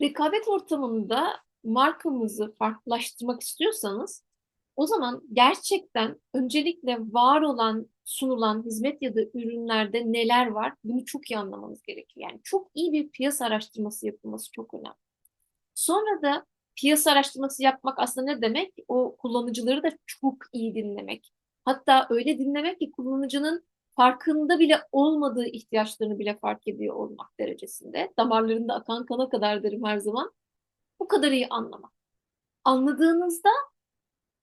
Rekabet ortamında markamızı farklılaştırmak istiyorsanız o zaman gerçekten öncelikle var olan, sunulan hizmet ya da ürünlerde neler var bunu çok iyi anlamanız gerekiyor. Yani çok iyi bir piyasa araştırması yapılması çok önemli. Sonra da piyasa araştırması yapmak aslında ne demek? O kullanıcıları da çok iyi dinlemek. Hatta öyle dinlemek ki kullanıcının farkında bile olmadığı ihtiyaçlarını bile fark ediyor olmak derecesinde. Damarlarında akan kana kadar derim her zaman. Bu kadar iyi anlamak. Anladığınızda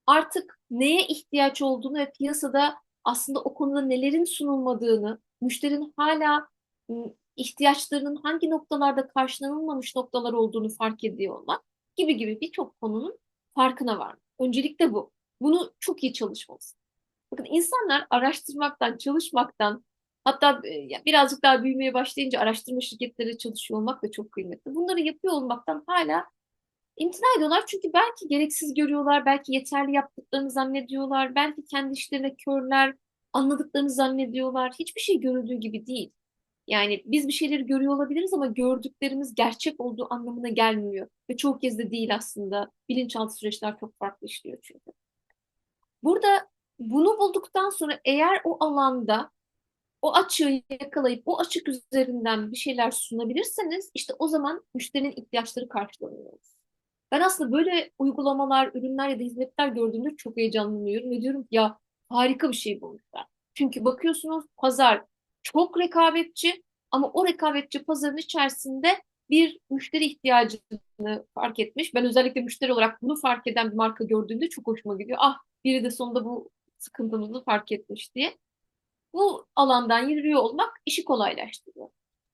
artık neye ihtiyaç olduğunu ve piyasada aslında o konuda nelerin sunulmadığını, müşterinin hala ihtiyaçlarının hangi noktalarda karşılanılmamış noktalar olduğunu fark ediyor olmak gibi gibi birçok konunun farkına varmak. Öncelikle bu. Bunu çok iyi çalışmalısın. Bakın insanlar araştırmaktan, çalışmaktan, hatta e, birazcık daha büyümeye başlayınca araştırma şirketleri çalışıyor olmak da çok kıymetli. Bunları yapıyor olmaktan hala imtina ediyorlar çünkü belki gereksiz görüyorlar, belki yeterli yaptıklarını zannediyorlar, belki kendi işlerine körler, anladıklarını zannediyorlar. Hiçbir şey görüldüğü gibi değil. Yani biz bir şeyleri görüyor olabiliriz ama gördüklerimiz gerçek olduğu anlamına gelmiyor. Ve çoğu kez de değil aslında. Bilinçaltı süreçler çok farklı işliyor çünkü. Burada bunu bulduktan sonra eğer o alanda o açığı yakalayıp o açık üzerinden bir şeyler sunabilirseniz işte o zaman müşterinin ihtiyaçları karşılanıyor. Ben aslında böyle uygulamalar, ürünler ya da hizmetler gördüğümde çok heyecanlanıyorum ve diyorum ki ya harika bir şey bulmuşlar. Çünkü bakıyorsunuz pazar çok rekabetçi ama o rekabetçi pazarın içerisinde bir müşteri ihtiyacını fark etmiş. Ben özellikle müşteri olarak bunu fark eden bir marka gördüğümde çok hoşuma gidiyor. Ah biri de sonunda bu sıkıntımızı fark etmiş diye. Bu alandan yürüyor olmak işi kolaylaştırıyor.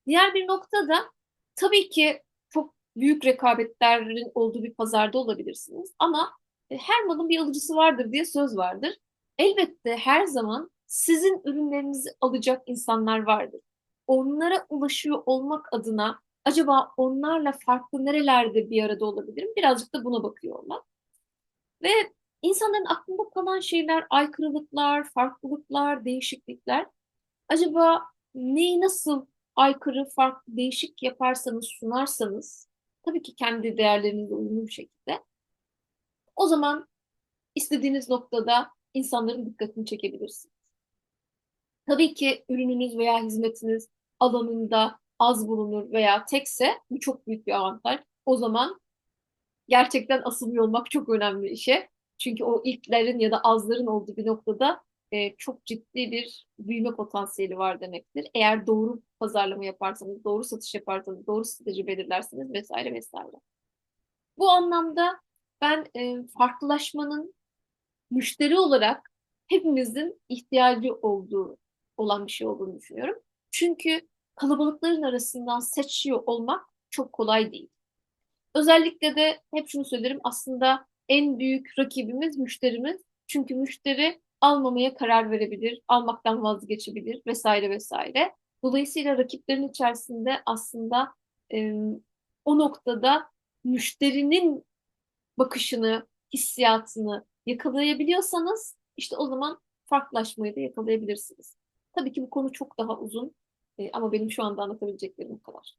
Diğer bir nokta da tabii ki çok büyük rekabetlerin olduğu bir pazarda olabilirsiniz ama e, her malın bir alıcısı vardır diye söz vardır. Elbette her zaman sizin ürünlerinizi alacak insanlar vardır. Onlara ulaşıyor olmak adına acaba onlarla farklı nerelerde bir arada olabilirim? Birazcık da buna bakıyor olmak. Ve insanların aklında kalan şeyler, aykırılıklar, farklılıklar, değişiklikler. Acaba neyi nasıl aykırı, farklı, değişik yaparsanız, sunarsanız, tabii ki kendi değerlerinizle uyumlu bir şekilde, o zaman istediğiniz noktada insanların dikkatini çekebilirsiniz. Tabii ki ürününüz veya hizmetiniz alanında az bulunur veya tekse bu çok büyük bir avantaj. O zaman gerçekten asılıyor olmak çok önemli işe. Çünkü o ilklerin ya da azların olduğu bir noktada e, çok ciddi bir büyüme potansiyeli var demektir. Eğer doğru pazarlama yaparsanız, doğru satış yaparsanız, doğru strateji belirlerseniz vesaire vesaire. Bu anlamda ben e, farklılaşmanın müşteri olarak hepimizin ihtiyacı olduğu olan bir şey olduğunu düşünüyorum. Çünkü kalabalıkların arasından seçiyor olmak çok kolay değil. Özellikle de hep şunu söylerim aslında en büyük rakibimiz müşterimiz. Çünkü müşteri almamaya karar verebilir, almaktan vazgeçebilir vesaire vesaire. Dolayısıyla rakiplerin içerisinde aslında e, o noktada müşterinin bakışını, hissiyatını yakalayabiliyorsanız işte o zaman farklılaşmayı da yakalayabilirsiniz. Tabii ki bu konu çok daha uzun e, ama benim şu anda anlatabileceklerim bu kadar.